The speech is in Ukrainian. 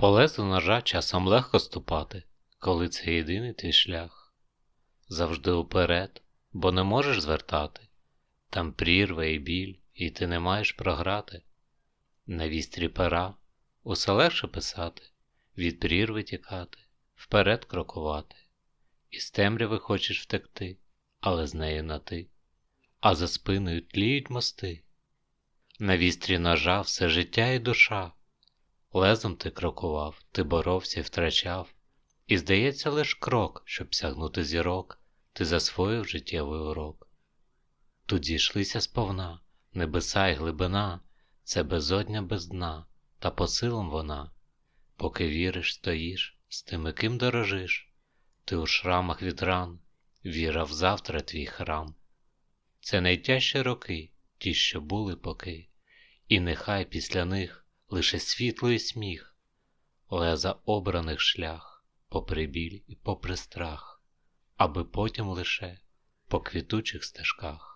По лезу ножа часом легко ступати, коли це єдиний твій шлях. Завжди уперед, бо не можеш звертати, там прірва і біль, і ти не маєш програти. На вістрі пера усе легше писати, від прірви тікати, вперед крокувати. Із темряви хочеш втекти, але з нею на ти, а за спиною тліють мости. На вістрі ножа все життя і душа. Лезом ти крокував, ти боровся і втрачав, і здається лиш крок, щоб сягнути зірок, ти засвоїв життєвий урок. Тут зійшлися сповна, небеса й глибина, це безодня без дна, та по силам вона. Поки віриш, стоїш, з тими, ким дорожиш, ти у шрамах від ран, віра в завтра твій храм. Це найтяжчі роки, ті, що були поки, і нехай після них лише світло і сміх, леза обраних шлях, попри біль і попри страх, аби потім лише по квітучих стежках